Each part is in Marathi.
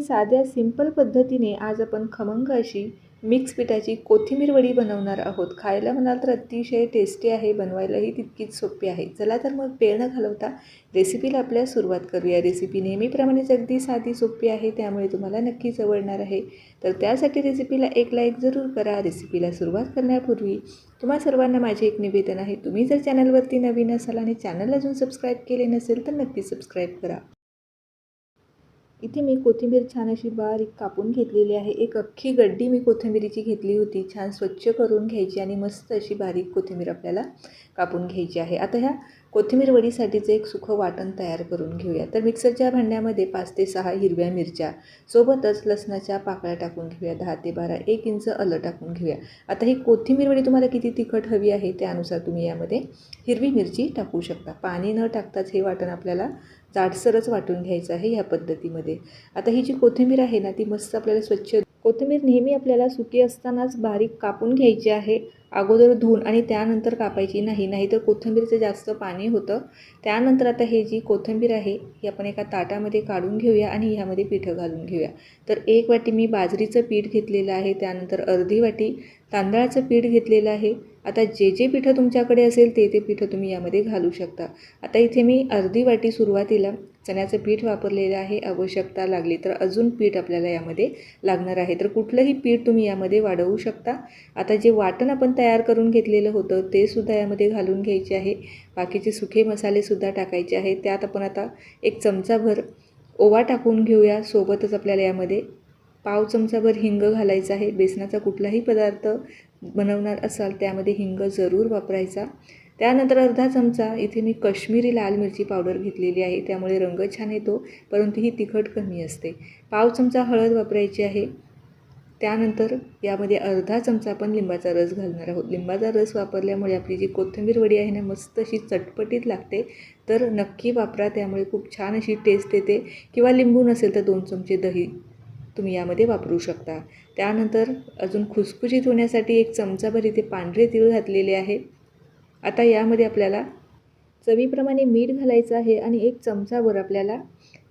अगदी साध्या सिंपल पद्धतीने आज आपण खमंग अशी मिक्स पिठाची कोथिंबीर वडी बनवणार आहोत. खायला म्हणाल तर अतिशय टेस्टी आहे बनवायलाही तितकीच सोपी आहे. चला तर मग वेळ न घालवता रेसिपीला आपल्या सुरुवात करूया. रेसिपी नेहमीप्रमाणेच अगदी साधी सोपी आहे त्यामुळे तुम्हाला नक्कीच आवडणार आहे. तर त्यासाठी रेसिपीला एक लाईक जरूर करा. रेसिपीला सुरुवात करण्यापूर्वी तुम्हा सर्वांना माझे एक निवेदन आहे. तुम्ही जर चॅनलवरती नवीन असाल आणि चॅनल अजून सबस्क्राईब केले नसेल तर नक्की सबस्क्राईब करा. इथे मी कोथिंबीर छान अशी बारीक कापून घेतलेली आहे. एक अख्खी गड्डी मी कोथिंबीरीची घेतली होती. छान स्वच्छ करून घ्यायची आणि मस्त अशी बारीक कोथिंबीर आपल्याला कापून घ्यायची आहे. आता ह्या कोथिंबीर वडीसाठीचं एक सुखं वाटण तयार करून घेऊया. तर मिक्सरच्या भांड्यामध्ये पाच ते सहा हिरव्या मिरच्या सोबतच लसणाच्या पाकळ्या टाकून घेऊया. दहा ते बारा एक इंच अलं टाकून घेऊया. आता ही कोथिंबीर वडी तुम्हाला किती तिखट हवी आहे त्यानुसार तुम्ही यामध्ये हिरवी मिरची टाकू शकता. पाणी न टाकताच हे वाटण आपल्याला जाडसरच वाटून घ्यायचं आहे ह्या पद्धतीमध्ये. आता ही जी कोथिंबीर आहे ना ती मस्त आपल्याला स्वच्छ कोथिंबीर नेहमी आपल्याला सुकी असतानाच बारीक कापून घ्यायची आहे. अगोदर धुवून आणि त्यानंतर कापायची नाही नाहीतर कोथिंबीरचं जास्त पाणी होतं. त्यानंतर आता हे जी कोथिंबीर आहे ही आपण एका ताटामध्ये काढून घेऊया आणि ह्यामध्ये पिठं घालून घेऊया. तर एक वाटी मी बाजरीचं पीठ घेतलेलं आहे त्यानंतर अर्धी वाटी तांदळाचं पीठ घेतलेलं आहे. आता जे जे पिठं तुमच्याकडे असेल ते ते पिठं तुम्ही यामध्ये घालू शकता. आता इथे मी अर्धी वाटी सुरुवातीला चण्याचं पीठ वापरलेलं आहे आवश्यकता लागली तर अजून पीठ आपल्याला यामध्ये लागणार आहे. तर कुठलंही पीठ तुम्ही यामध्ये वाढवू शकता. आता जे वाटण आपण तयार करून घेतलेलं होतं ते सुद्धा यामध्ये घालून घ्यायचे आहे. बाकीचे सुखे मसालेसुद्धा टाकायचे आहे त्यात आपण आता एक चमचाभर ओवा टाकून घेऊया. सोबतच आपल्याला यामध्ये पाव चमचाभर हिंग घालायचा आहे. बेसनाचा कुठलाही पदार्थ बनवणार असाल त्यामध्ये हिंग जरूर वापरायचा. त्यानंतर अर्धा चमचा इथे मी कश्मीरी लाल मिरची पावडर घेतलेली आहे. त्यामुळे रंग छान येतो परंतु ही तिखट कमी असते. पाव चमचा हळद वापरायची आहे. त्यानंतर यामध्ये अर्धा चमचा आपण लिंबाचा रस घालणार आहोत. लिंबाचा रस वापरल्यामुळे आपली जी कोथिंबीर वडी आहे ना मस्त अशी चटपटीत लागते. तर नक्की वापरा त्यामुळे खूप छान अशी टेस्ट येते. किंवा लिंबू नसेल तर दोन चमचे दही तुम्ही यामध्ये वापरू शकता. त्यानंतर अजून खुसखुशीत होण्यासाठी एक चमचाभर इथे पांढरे तीळ घातलेले आहे. आता यामध्ये आपल्याला चवीप्रमाणे मीठ घालायचं आहे आणि एक चमचाभर आपल्याला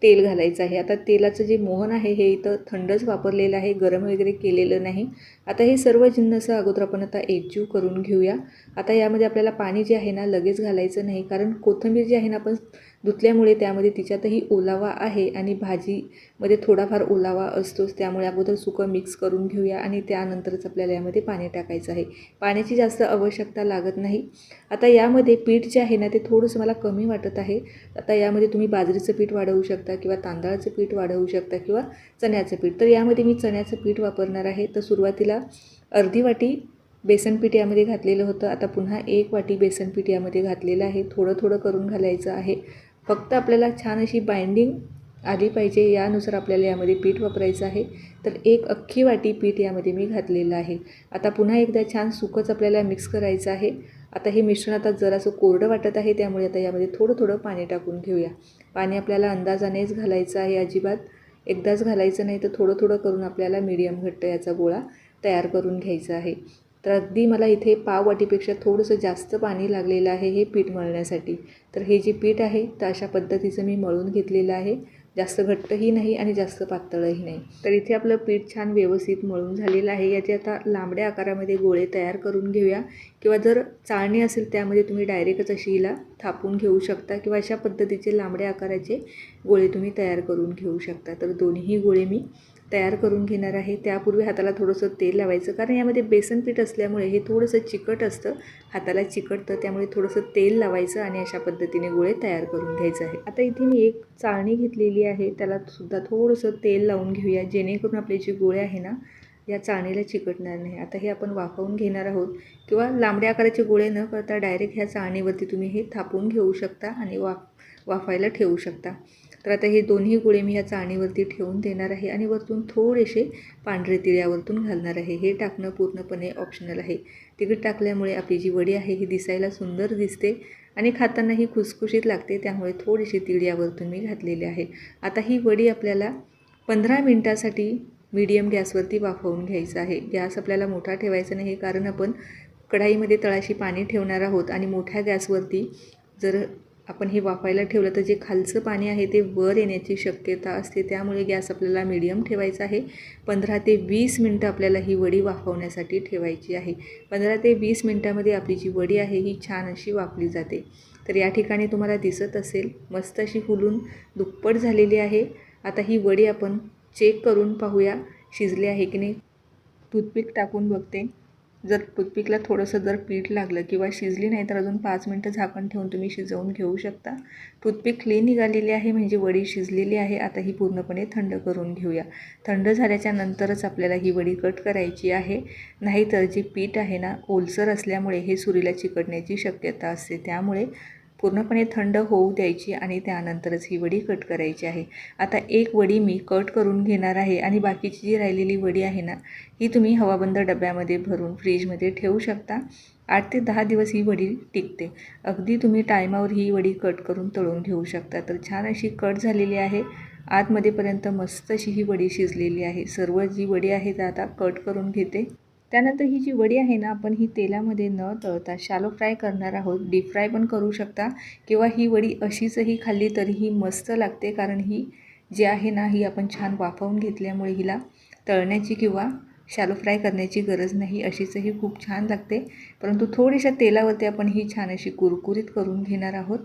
तेल घालायचं आहे. आता तेलाचं जे मोहन आहे हे इथं थंडच वापरलेलं आहे. गरम वगैरे केलेलं नाही. आता हे सर्व जिन्नस अगोदर आपण आता एकजीव करून घेऊया. आता यामध्ये आपल्याला पाणी जे आहे ना लगेच घालायचं नाही. कारण कोथिंबीर जी आहे ना आपण धुतल्यामुळे त्यामध्ये तिच्यातही ओलावा आहे आणि भाजीमध्ये थोडाफार ओलावा असतोच. त्यामुळे अगोदर सुकं मिक्स करून घेऊया आणि त्यानंतरच आपल्याला यामध्ये पाणी टाकायचं आहे. पाण्याची जास्त आवश्यकता लागत नाही. आता यामध्ये पीठ जे आहे ना ते थोडंसं मला कमी वाटत आहे. आता यामध्ये तुम्ही बाजरीचं पीठ वाढवू शकता किंवा तांदळाचं पीठ वाढवू शकता किंवा चण्याचं पीठ. तर यामध्ये मी चण्याचं पीठ वापरणार आहे. तर सुरुवातीला अर्धी वाटी बेसन पीठ यामध्ये घातलेलं होतं. आता पुन्हा एक वाटी बेसन पीठ यामध्ये घातलेलं आहे. थोडं थोडं करून घालायचं आहे. फक्त आपल्याला छान अशी बाइंडिंग आली पाहिजे यानुसार आपल्याला यामध्ये पीठ वापरायचं आहे. तर एक अख्खी वाटी पीठ यामध्ये मी घातलेलं आहे. आता पुन्हा एकदा छान सुकंच आपल्याला मिक्स करायचं आहे. आता हे मिश्रण आता जरासं कोरडं वाटत आहे त्यामुळे आता यामध्ये थोडं थोडं पाणी टाकून घेऊया. पाणी आपल्याला अंदाजानेच घालायचं आहे अजिबात. एकदाच घालायचं नाही तर थोडं थोडं करून आपल्याला मीडियम घट्ट याचा गोळा तयार करून घ्यायचा आहे. तर अगदी मला इथे पाववाटीपेक्षा थोडंसं जास्त पाणी लागलेलं आहे हे पीठ मळण्यासाठी. तर हे जे पीठ आहे तर अशा पद्धतीचं मी मळून घेतलेलं आहे. जास्त घट्टही नाही आणि जास्त पातळही नाही. तर इथे आपलं पीठ छान व्यवस्थित मळून झालेलं आहे. याचे आता लांबड्या आकारामध्ये गोळे तयार करून घेऊया. किंवा जर चाळणी असेल त्यामध्ये तुम्ही डायरेक्टच अशी हिला थापून घेऊ शकता किंवा अशा पद्धतीचे लांबड्या आकाराचे गोळे तुम्ही तयार करून घेऊ शकता. तर दोन्ही गोळे मी तयार करून घेणार आहे. त्यापूर्वी हाताला थोडंसं तेल लावायचं कारण यामध्ये बेसन पीठ असल्यामुळे हे थोडंसं चिकट असतं. हाताला चिकटतं त्यामुळे थोडंसं तेल लावायचं आणि अशा पद्धतीने गोळे तयार करून घ्यायचं आहे आता इथे मी एक चाळणी घेतलेली आहे. त्याला सुद्धा थोडंसं तेल लावून घेऊया. जेणेकरून आपले जे गोळे आहे ना या चाळणीला चिकटणार नाही. आता हे आपण वाफवून घेणार आहोत. किंवा लांबड्या आकाराचे गोळे न करता डायरेक्ट ह्या चाळणीवरती तुम्ही हे थापून घेऊ शकता आणि वाफ वाफायला ठेवू शकता. तर आता हे दोन्ही गोळे मी ह्या चाळणीवरती ठेवून देणार आहे आणि वरतून थोडेसे पांढरे तिळ्यावरतून घालणार आहे. हे टाकणं पूर्णपणे ऑप्शनल आहे. तिकीट टाकल्यामुळे आपली जी वडी आहे ही दिसायला सुंदर दिसते आणि खातानाही खुसखुशीत लागते. त्यामुळे थोडीशी तीळ यावरतून मी घातलेली आहे. आता ही वडी आपल्याला पंधरा मिनटासाठी मीडियम गॅसवरती वाफवून घ्यायचं आहे. गॅस आपल्याला मोठा ठेवायचा नाही कारण आपण कढाईमध्ये तळाशी पाणी ठेवणार आहोत आणि मोठ्या गॅसवरती जर आपण हे वाफायला ठेवलं तर जे खालचं पाणी आहे ते वर येण्याची शक्यता असते. त्यामुळे गॅस आपल्याला मिडियम ठेवायचा आहे. पंधरा ते वीस मिनटं आपल्याला ही वडी वाफवण्यासाठी ठेवायची आहे. पंधरा ते वीस मिनटामध्ये आपली जी वडी आहे ही छान अशी वाफली जाते. तर या ठिकाणी तुम्हाला दिसत असेल मस्त अशी फुलून दुप्पट झालेली आहे. आता ही वडी आपण चेक करून पाहूया शिजली आहे की नाही. टूथपिक टाकून बघते. जर पिकला थोडंसं जर पीठ लागलं किंवा शिजली नाही तर अजून पाच मिनटं झाकण ठेवून तुम्ही शिजवून घेऊ शकता. टूथपिक क्लीन निघालेली आहे म्हणजे वडी शिजलेली आहे. आता ही पूर्णपणे थंड करून घेऊया. थंड झाल्याच्या नंतरच आपल्याला ही वडी कट करायची आहे. नाहीतर जे पीठ आहे ना ओलसर असल्यामुळे हे सुरीला चिकटण्याची शक्यता असते. त्यामुळे पूर्णपणे थंड होऊ द्यायची आणि त्यानंतरच ही वडी कट करायची आहे. आता एक वडी मी कट करून घेणार आहे आणि बाकीची जी राहिलेली वडी आहे ना ही तुम्ही हवाबंद डब्यामध्ये भरून फ्रीजमध्ये ठेवू शकता. आठ ते दहा दिवस ही वडी टिकते. अगदी तुम्ही टायमावर ही वडी कट करून तळून घेऊ शकता. तर छान अशी कट झालेली आहे. आतमध्येपर्यंत मस्त अशी ही वडी शिजलेली आहे. सर्व जी वडी आहे ते आता कट करून घेते. त्यानंतर ही जी वडी आहे ना आपण ही तेलामध्ये न तळता शालो फ्राय करणार आहोत. डीप फ्राय पण करू शकता. किंवा ही वडी अशीचही खाल्ली तरीही मस्त लागते कारण ही जी आहे ना ही आपण छान वाफवून घेतल्यामुळे हिला तळण्याची किंवा शालो फ्राय करण्याची गरज नाही अशीचही खूप छान लागते. परंतु थोड्याशा तेलावरती आपण ही छान अशी कुरकुरीत करून घेणार आहोत.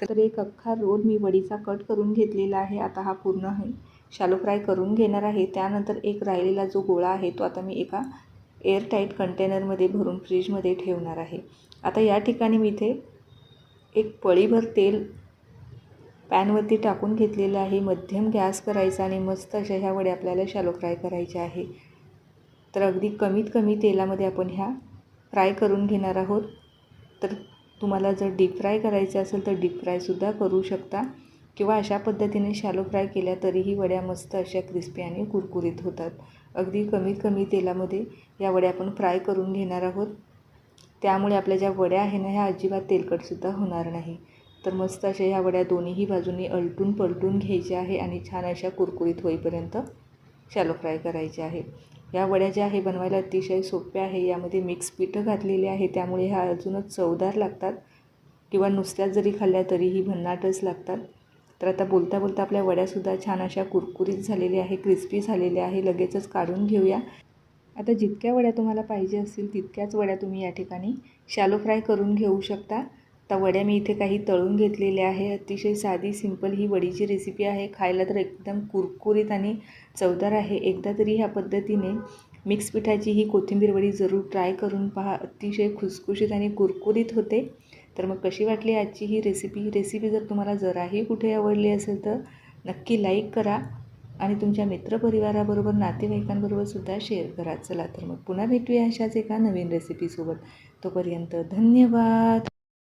तर एक अख्खा रोल मी वडीचा कट करून घेतलेला आहे. आता हा पूर्ण आहे शालो फ्राय करून घेणार आहे. त्यानंतर एक राहिलेला जो गोळा आहे तो आता मी एका एअरटाईट कंटेनरमध्ये भरून फ्रीजमध्ये ठेवणार आहे. आता या ठिकाणी मी इथे एक पळीभर तेल पॅनवरती टाकून घेतलेलं आहे. मध्यम गॅस करायचा आणि मस्त अशा ह्या वड्या आपल्याला शालो फ्राय करायच्या आहे. तर अगदी कमीत कमी तेलामध्ये आपण ह्या फ्राय करून घेणार आहोत. तर तुम्हाला जर डीप फ्राय करायचं असेल तर डीप फ्रायसुद्धा करू शकता. किंवा अशा पद्धतीने शालो फ्राय केल्या तरीही वड्या मस्त अशा क्रिस्पी आणि कुरकुरीत होतात. अगदी कमीत कमी तेलामध्ये या वड्या आपण फ्राय करून घेणार आहोत. त्यामुळे आपल्या ज्या वड्या आहे ना ह्या अजिबात तेलकटसुद्धा होणार नाही. तर मस्त अशा ह्या वड्या दोन्हीही बाजूनी अलटून पलटून घ्यायच्या आहे आणि छान अशा कुरकुरीत होईपर्यंत शॅलो फ्राय करायच्या आहे. या वड्या ज्या आहे बनवायला अतिशय सोप्या आहे. यामध्ये मिक्स पिठं घातलेले आहे. त्यामुळे ह्या अजूनच चवदार लागतात. किंवा नुसत्याच जरी खाल्ल्या तरीही भन्नाटच लागतात. तर आता बोलता बोलता आपल्या वड्यासुद्धा छान अशा कुरकुरीत झालेल्या आहे क्रिस्पी झालेल्या आहे. लगेचच काढून घेऊया. आता जितक्या वड्या तुम्हाला पाहिजे असतील तितक्याच वड्या तुम्ही या ठिकाणी शॅलो फ्राय करून घेऊ शकता. आता वड्या मी इथे काही तळून घेतलेल्या आहे. अतिशय साधी सिंपल ही वडीची रेसिपी आहे. खायला तर एकदम कुरकुरीत आणि चवदार आहे. एकदा तरी ह्या पद्धतीने मिक्स पिठाची ही कोथिंबीर वडी जरूर ट्राय करून पहा. अतिशय खुसखुशीत आणि कुरकुरीत होते. तर मग कशी वाटली आजची ही रेसिपी ही रेसिपी जर तुम्हाला जराही कुठे आवडली असेल तर नक्की लाईक करा आणि तुमच्या मित्रपरिवाराबरोबर नातेवाईकांबरोबर सुद्धा शेअर करा. चला तर मग पुन्हा भेटूया अशाच एका नवीन रेसिपीसोबत तोपर्यंत धन्यवाद!